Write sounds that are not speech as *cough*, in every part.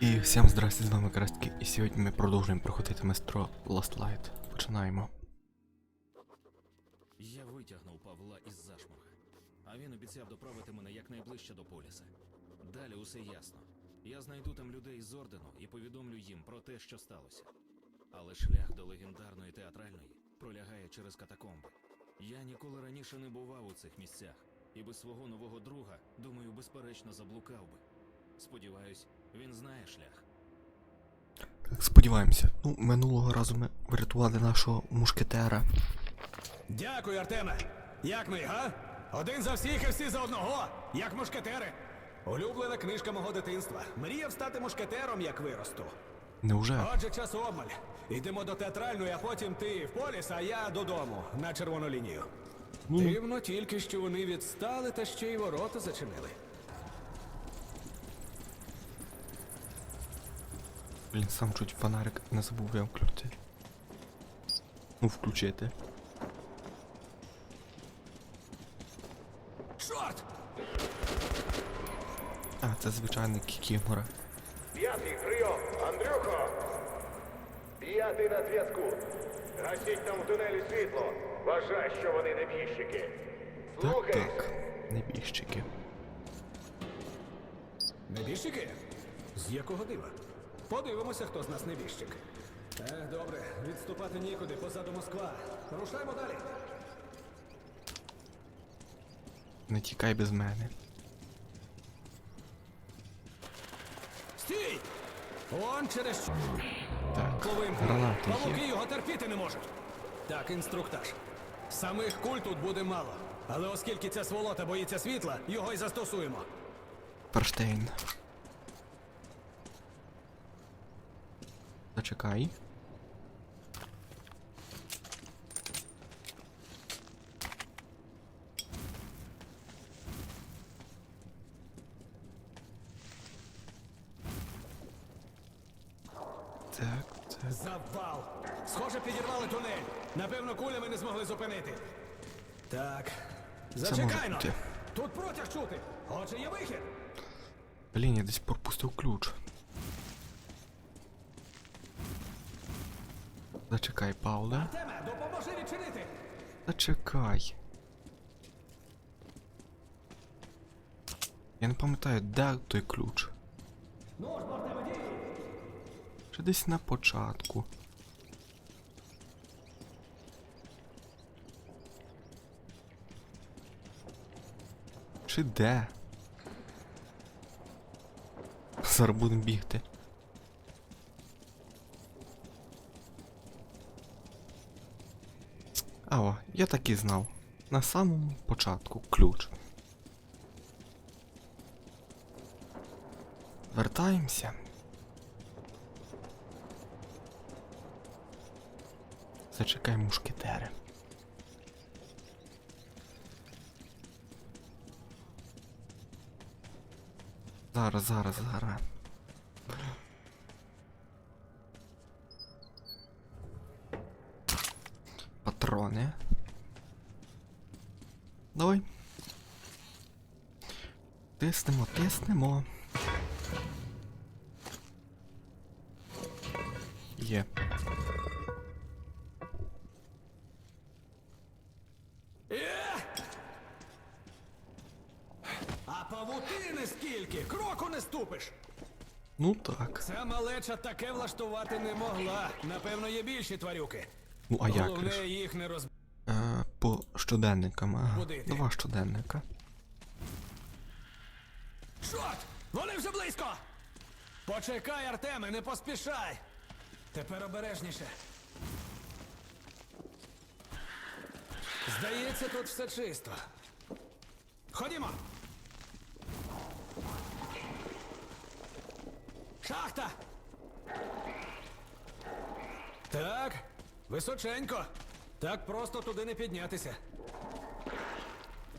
І всім здрасте, з вами Крастки, і сьогодні ми продовжуємо проходити мистро Last Light. Починаємо. Я витягнув Павла із зашморга, а він обіцяв доправити мене якнайближче до поліса. Далі усе ясно. Я знайду там людей з ордену і повідомлю їм про те, що сталося. Але шлях до легендарної театральної пролягає через катакомби. Я ніколи раніше не бував у цих місцях, і без свого нового друга, думаю, безперечно заблукав би. Сподіваюсь, він знає шлях. Так, сподіваємося. Ну, минулого разу ми врятували нашого мушкетера. Дякую, Артеме. Як ми, га? Один за всіх і всі за одного, як мушкетери. Улюблена книжка мого дитинства. Мріяв стати мушкетером, як виросту. Неуже? Отже, час обмаль. Йдемо до театральної, а потім ти в поліс, а я додому на червону лінію. Дивно тільки, що вони відстали та ще й ворота зачинили. Блін, сам чуть фонарик не забув вимкнути. Ну, включити. Чорт! А, це звичайний кікімора. П'ятий прийом, Андрюхо! П'ятий на зв'язку. Гасіть там в тунелі світло. Вважай, що вони небіжчики. Так, Слухай, так. Небіжчики. Небіжчики? З якого дива? Подивимося, хто з нас небіжчик. Е, добре, відступати нікуди, позаду Москва. Рушаймо далі. Не тікай без мене. Стій! Он через що. Так, гранати Павуки є. його терпіти не можуть. Так, інструктаж. Самих куль тут буде мало. Але оскільки ця сволота боїться світла, його й застосуємо. Ферштейн. Зачекай. Завал! Схоже, підірвали тунель. Напевно, кулями не змогли зупинити. Так. Зачекай бути. Тут протяг чути. Отже, є вихід. Блін, я десь пропустив ключ. Зачекай, Пауле. Зачекай. Я не пам'ятаю, де той ключ. Ну! Чи десь на початку. Чи де? Зараз будемо бігти. А, я так і знав. На самому початку ключ. Вертаємося. Зачекай мушкетери. Зараз, зараз, зараз. Патрони. Давай. Тиснемо, тиснемо. Є. А павутини скільки? Кроку не ступиш. Ну так. Ця малеча таке влаштувати не могла. Напевно, є більші тварюки. Ну а як Головне ж? їх не роз... Е, по щоденникам, ага. Будити. Два щоденника. Чорт! Вони вже близько! Почекай, Артеме, не поспішай! Тепер обережніше. Здається, тут все чисто. Ходімо! Шахта! Так, височенько. Так просто туди не піднятися.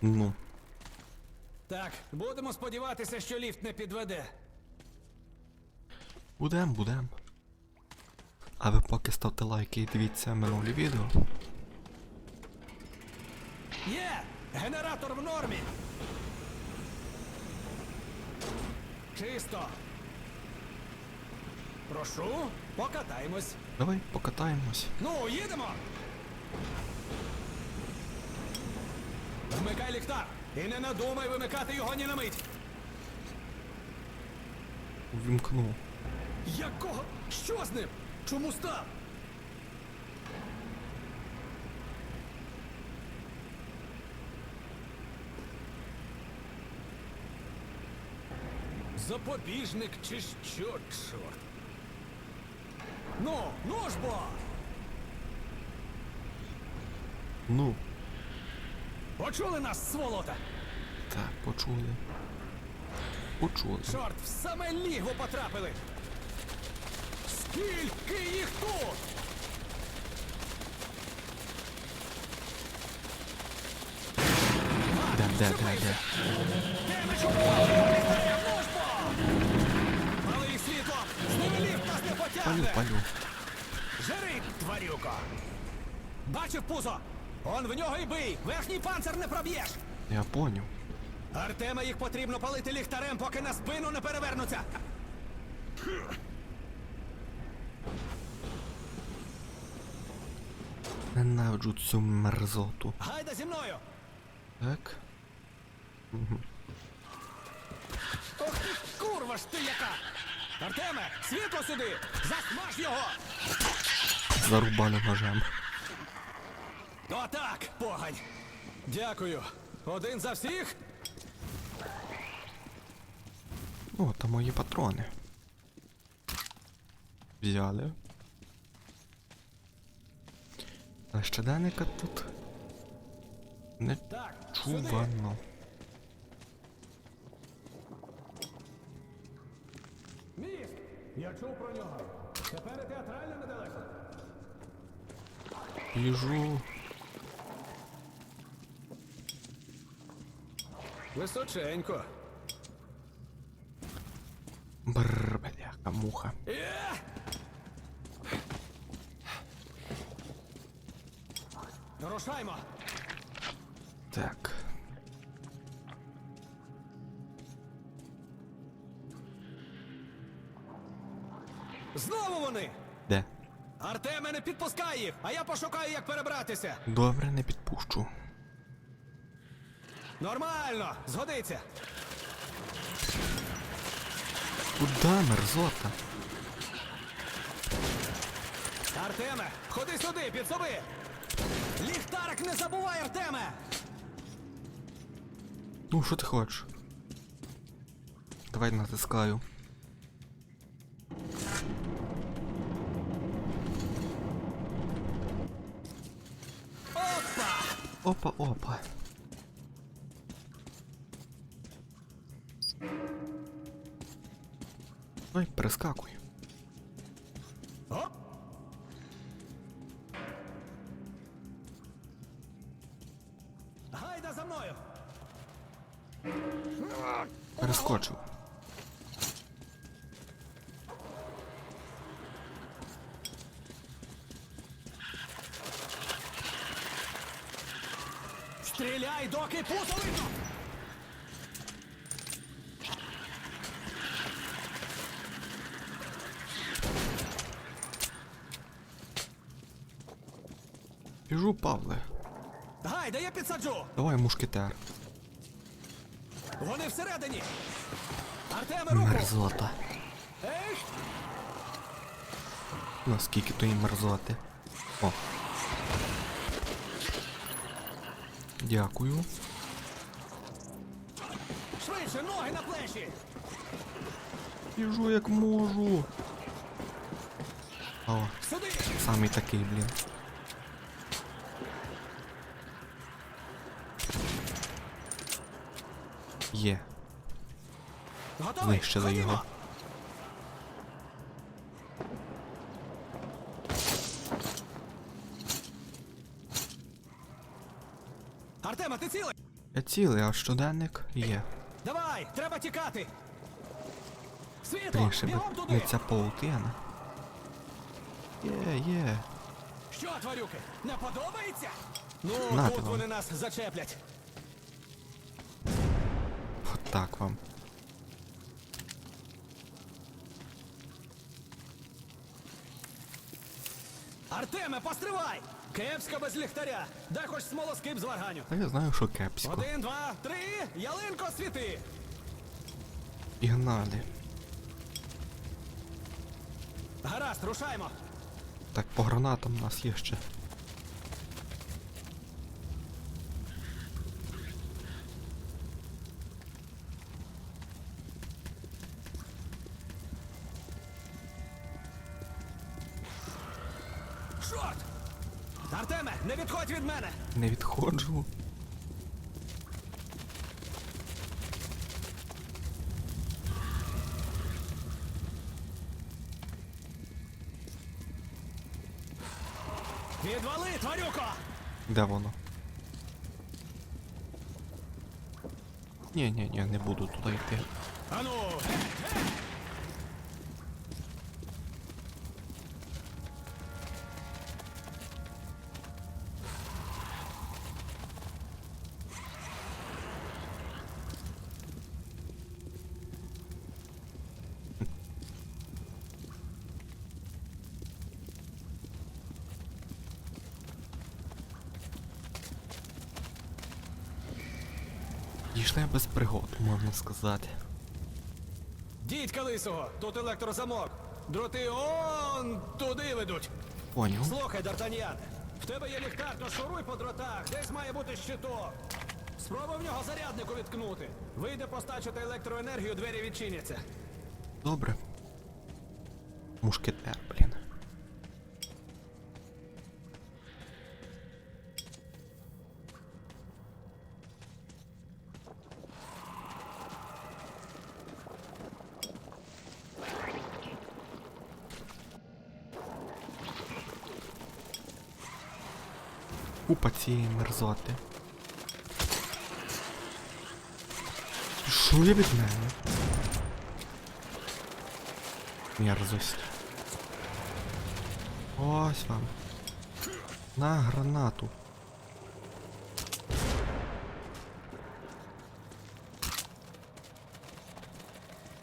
Ну. Так, будемо сподіватися, що ліфт не підведе. Будем, будем. А ви поки ставте лайки і дивіться минулі відео. Є! Генератор в нормі! Чисто! Прошу, покатаємось. Давай покатаємось. Ну, їдемо. Вмикай ліхтар. І не надумай вимикати його ні на мить. Увімкнув. Якого? Що з ним? Чому став? Запобіжник чи що, чорт? Ну, ну ж бо! Ну, Почули нас, сволота? так, почули. Почули. Чорт, в саме лігво потрапили! Скільки їх тут? Де, де, де, де? Палю, палю. Жири, тварюко! Бачив пузо! Он в нього й бий! Верхній панцир не проб'єш! Я поняв. Артема їх потрібно палити ліхтарем, поки на спину не перевернуться! Ненавиджу цю мерзоту. Гайда зі мною! Так. Ох ти, курва ж ти яка! Артеме, світло сюди! Засмаж його! Зарубали ножем. Отак, погань! Дякую. Один за всіх? О, та мої патрони. Взяли. А щоденника тут не чувано. Я чув про нього. Тепер і театрально недалеко. Біжу. Височенько. Бррр, бляха, муха. Е! Рушаймо! Так. Вони! Де? Артеме, не підпускай їх, а я пошукаю, як перебратися. Добре, не підпущу. Нормально, згодиться. Куда мерзота? Артеме, ходи сюди, підсоби! Ліхтарик не забувай, Артеме! Ну, що ти хочеш? Давай натискаю. Опа! Опа, опа. Ой, перескакуй. Стріляй, доки пузо видно! Біжу, Павле. Гайда, я підсаджу! Давай, мушкетер. Вони всередині! Артеме, руку! Мерзота. Ех! Наскільки тої мерзоти. О. Дякую. Швидше, ноги на плечі! Біжу як можу. О, Сюди! самий такий, блін. Є. Ходімо! його. Артема, ти цілий? Я цілий, а щоденник є. Давай, треба тікати! Світло! Бігом не туди! ця паутина. Є, є. Що, тварюки, не подобається? Ну, Нате тут вам. вони нас зачеплять. От так вам. Артеме, постривай! Кепська без ліхтаря! Дай хоч смолоскип з варганю. А я знаю, що кепсько. Один, два, три! Ялинко світи! Ігнали. Гаразд, рушаймо! Так, по гранатам у нас є ще. Артеме, не відходь від мене! Не відходжу. Відвали, тварюко! Де воно? Ні, ні, ні, не буду туди йти. Ану, Дійшли без пригод, можна сказати. Дідька лисого, тут електрозамок. Дроти он туди ведуть. Поняв. Слухай, Д'Артаньян, в тебе є ліхтар, то шуруй по дротах, десь має бути щиток. Спробуй в нього заряднику відкнути. Вийде постачити електроенергію, двері відчиняться. Добре. Мушкетер, блін. Купа цієї мерзоти. Що є від мене? Мерзость. Ось вам. На гранату.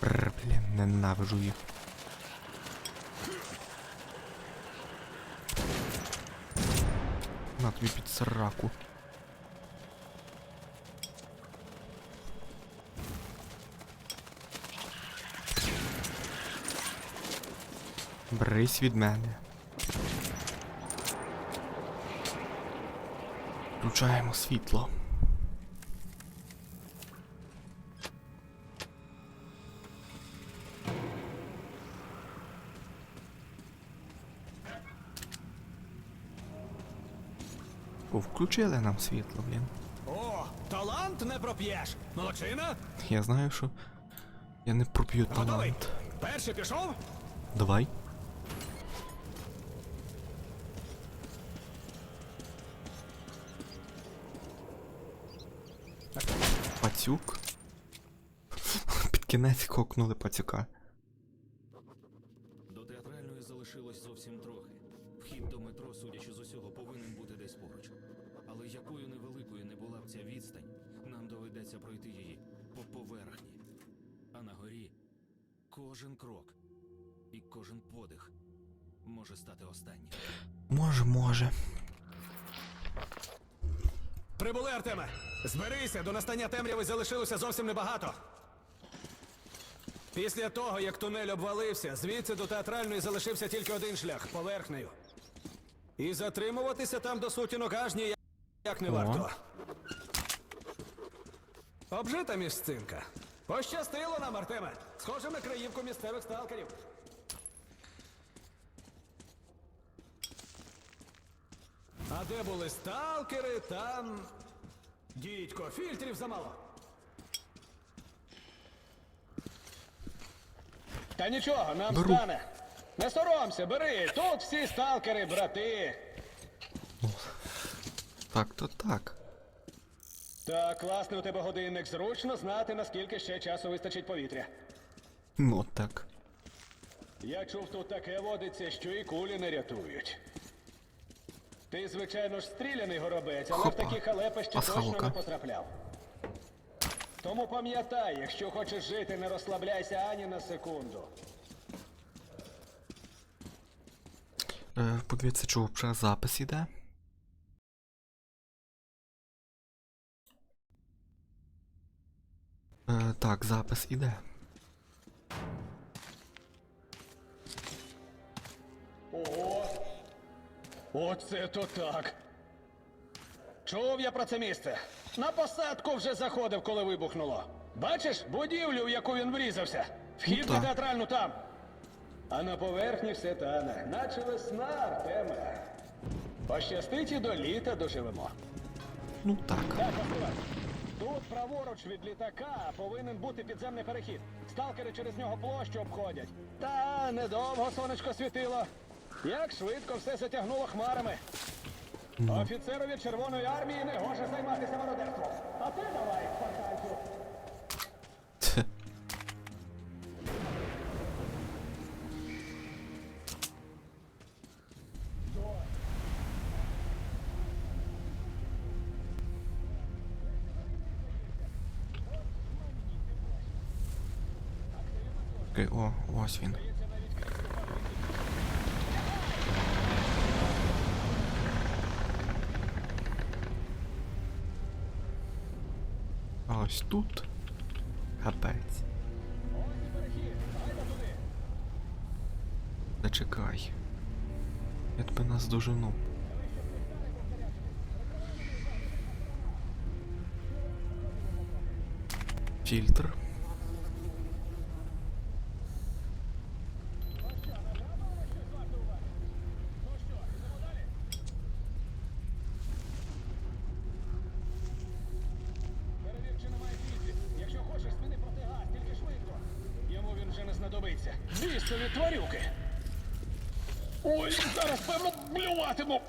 Бррр, блін, ненавижу їх. Тобі під сраку. Брись від мене. Включаємо світло. О, включили нам світло, блін. О, талант не проп'єш. Молодчина? Я знаю, що я не проп'ю Готовий? талант. Перший пішов? Давай. Пацюк. *laughs* Під кінець кокнули пацюка. Може стати останнім. Може, може. Прибули, Артеме. Зберися, до настання темряви залишилося зовсім небагато. Після того, як тунель обвалився, звідси до театральної залишився тільки один шлях поверхнею. І затримуватися там до сутінок аж ніяк не О. варто. Обжита місцинка. Пощастило нам, Артеме. Схоже на краївку місцевих сталкерів. А де були сталкери, там. Дідько, фільтрів замало. Та нічого, нам Беру. стане. Не соромся, бери. Тут всі сталкери, брати. Так, то так. Так, класний у тебе годинник. Зручно знати, наскільки ще часу вистачить повітря. Ну так. Я чув, тут таке водиться, що і кулі не рятують. Ти, звичайно ж, стріляний горобець, але Хопа. в такі халепи ще точно Пасхалка. не потрапляв. Тому пам'ятай, якщо хочеш жити, не розслабляйся ані на секунду. Е, подивіться, чи вже запис іде. Е, так, запис іде. Ого! Оце то так. Чув я про це місце. На посадку вже заходив, коли вибухнуло. Бачиш будівлю, в яку він врізався? Вхід Ну, на театральну там. А на поверхні все тане, наче весна, Артеме. Пощастить і до літа доживемо. Ну так. Тут праворуч від літака повинен бути підземний перехід. Сталкери через нього площу обходять. Та недовго сонечко світило. Як швидко все затягнуло хмарами. Офіцерові Червоної армії не гоже займатися мародерством. А ти давай. Окей, О, ось він. А ось тут. Капець. чекай. Я тебе нас дожену. Фільтр. Перевір, чи немає фільтрів. Якщо хочеш, зміни протигаз, тільки швидко. Йому він вже не знадобиться. Бісові тварюки. Ой, зараз певно блюватиму.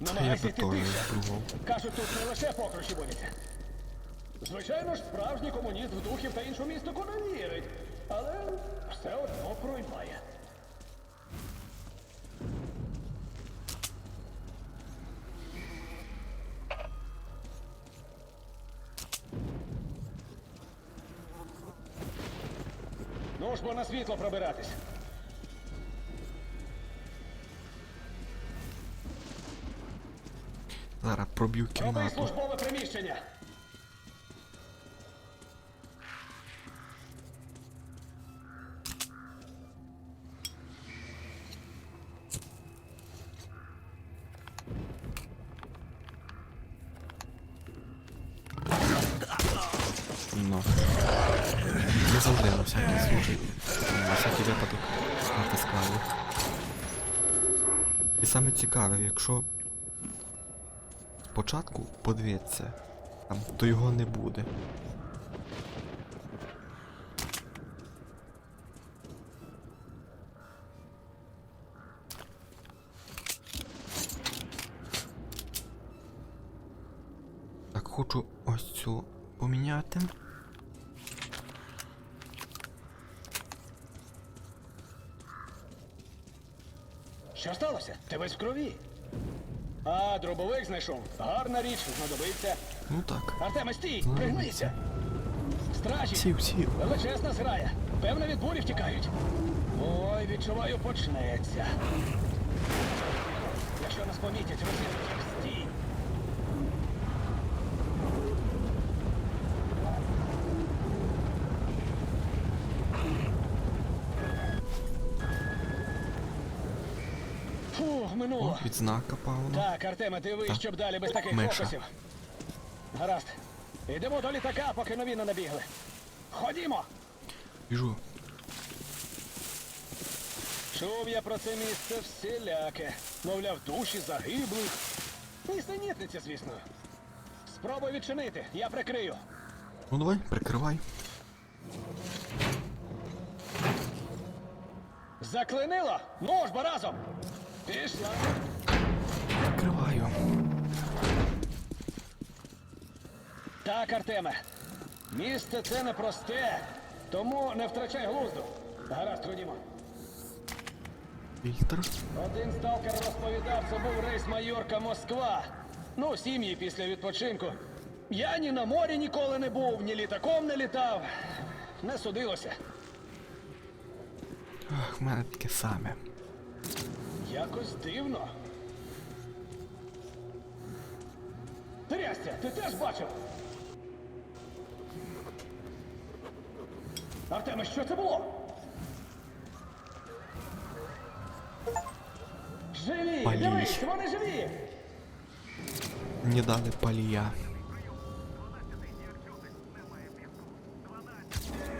Я Намагайся би йти теж тише. Кажуть, тут не лише покручі водяться. Звичайно ж, справжній комуніст в духів та іншу містику не вірить, але все одно проймає. Ну ж бо на світло пробиратись. Проб'ю кімнату. Ну. Не завжди на всякий случай. На всякий випадок натискаю. І саме цікаве, якщо спочатку подивитися, там, то його не буде. Так, хочу ось цю поміняти. Що сталося? Ти весь в крові. А, дробовик знайшов. Гарна річ, знадобиться. Ну так. Артеме, стій! Пригнися! Стражі! Сів, сів. Величезна зграя. Певно, від бурі втікають. Ой, відчуваю, почнеться. Якщо нас помітять, розірвуть Фух, минуло. О, відзнака павно. Так, Артеме, дивись, щоб далі без таких Миша. фокусів. Гаразд. Йдемо до літака, поки нові не набігли. Ходімо! Біжу. Чув я про це місце всіляке. Мовляв, душі загиблих. Нісенітниця, звісно. Спробуй відчинити, я прикрию. Ну давай, прикривай. Заклинило? Ну ж, бо разом! Пішла. Так, Артеме. Місце це непросте, тому не втрачай глузду. Гаразд, ходімо. Фільтр. Один сталкер розповідав, це був рейс Майорка Москва. Ну, сім'ї після відпочинку. Я ні на морі ніколи не був, ні літаком не літав. Не судилося. Ах, в мене таке саме. Якось дивно. Трястя, ти теж бачив? Артеме, що це було? Живі! Дивись, вони живі! Не дали палія.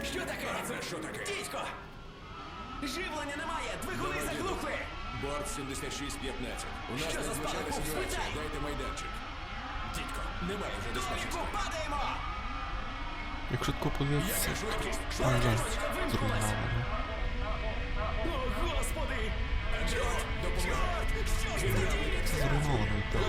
Що таке? Це що таке? Дідько! Живлення немає! Двигуни заглухли! Борт 7615. У нас Що за надзвичайна спалах? ситуація. Спитай! Дайте майданчик. Дідько! Немає вже диспетчерського. Дідько, падаємо! Якщо тако подивитися, Швидкість. там вже зруйновано. О, господи! Чорт, допоможи. Що ж? Це зруйновано і так.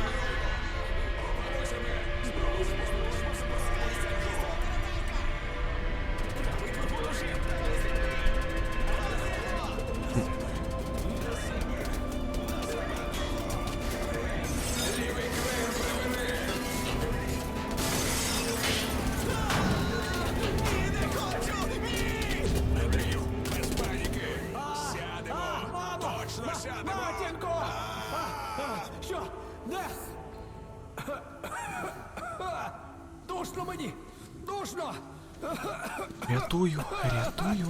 Рятую, рятую.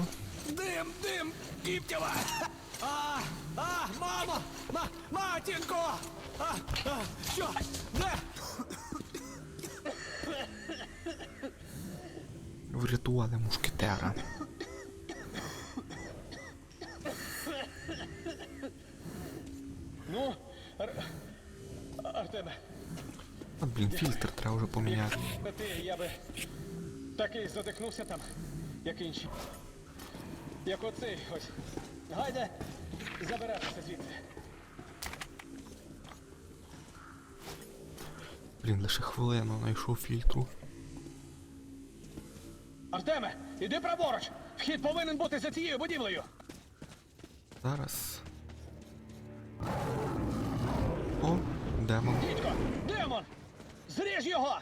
Дим, дим! Кіптєва! А, а, мамо! Ма, матінко! А, а, що? Де? Врятували мушкетера. Ну, Ар... Артеме, А, блін, фільтр треба вже поміняти. ти, я би такий задихнувся там, як інші. Як оцей ось. Гайде, забиратися звідси. Блін, лише хвилину знайшов фільтру. Артеме, іди праворуч! Вхід повинен бути за цією будівлею. Зараз. О, демон. Дідько, демон! Зріж його!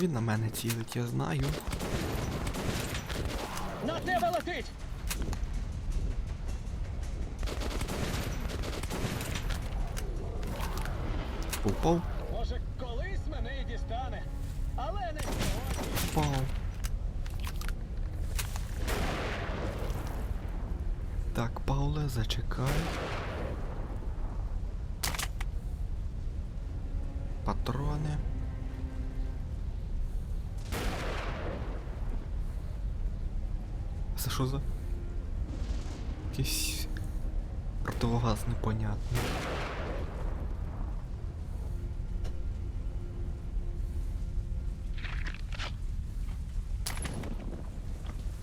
Він на мене цілить, я знаю. На тебе летить! Упав, непонятний.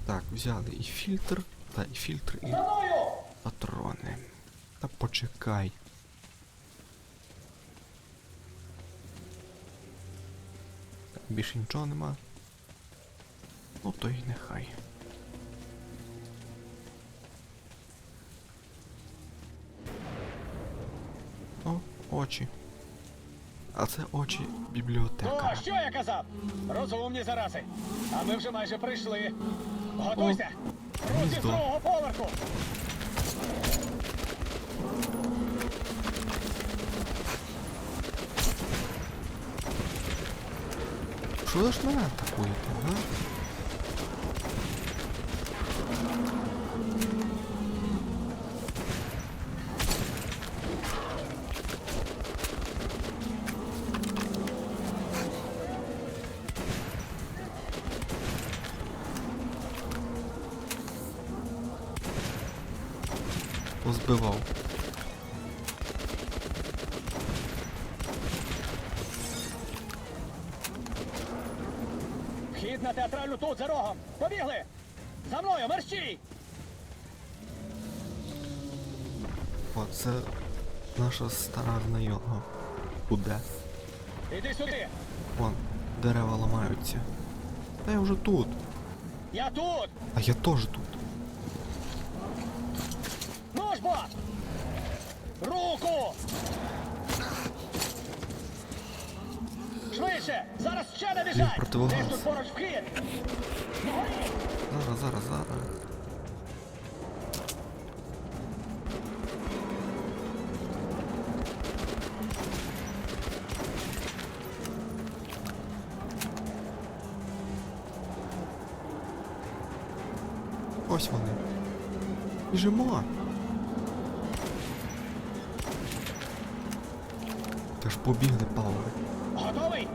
Так, взяли і фільтр, та і фільтр, і патрони. Та почекай. Більше нічого нема. Ну то й нехай. Очі. А це очі бібліотека. О, що я казав? Розумні зарази. А ми вже майже прийшли. Готуйся! Руки з другого поверху! Що ж мене атакуєте, га? Позбивав. Вхід на театральну тут за рогом. Побігли! За мною, мерщій! О, це наша стара знайома. Буде. Іди сюди! Вон, дерева ламаються. Та я вже тут. Я тут! А я теж тут. Ну ж бо! Руку! Правіше! Зараз ще не біжать! противогаз. Десь тут поруч вхід! Зараз, зараз, зараз. Ось вони. Біжимо. Побігли, Павло. Готовий?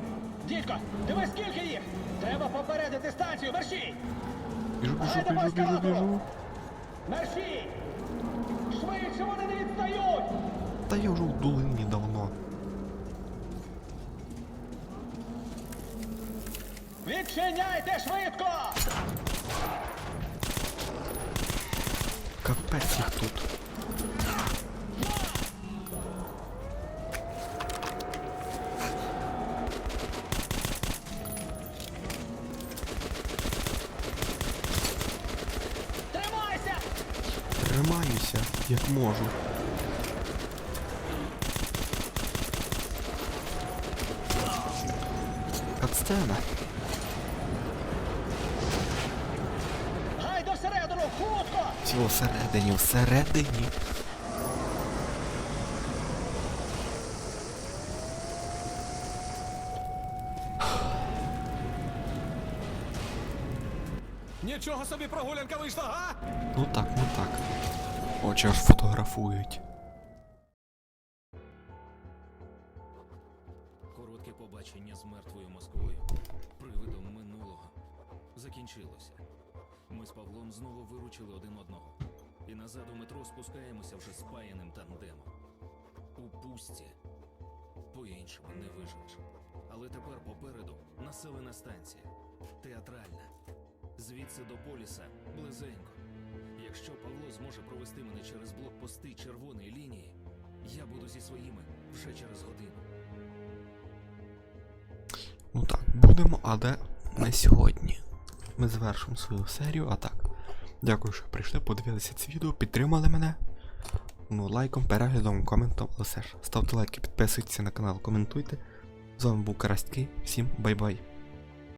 Дідько, дивись скільки їх! Треба попередити станцію, мерщій! Біжу, біжу, біжу, біжу, біжу. Мерщій! Швидше вони не відстають! Та я вже в долині давно. Відчиняйте швидко! Капець їх тут. Як можу. Катсцена. Гайда всередину, хутко! Всього всередині, всередині. Нічого собі прогулянка вийшла, га? Ну так, ну так. Очі фотографують. Коротке побачення з мертвою Москвою, привидом минулого, закінчилося. Ми з Павлом знову виручили один одного. І назад у метро спускаємося вже спаяним тандемом. У пусті. По-іншому не виживеш. Але тепер попереду населена станція. Театральна. Звідси до поліса близенько. Якщо Павло зможе провести мене через блокпости червоної лінії, я буду зі своїми вже через годину. Ну так, будемо, але не сьогодні. Ми завершимо свою серію, а так. Дякую, що прийшли, подивилися це відео, підтримали мене. Ну, лайком, переглядом, коментом, але все ж. Ставте лайки, підписуйтесь на канал, коментуйте. З вами був Карастький. Всім бай-бай.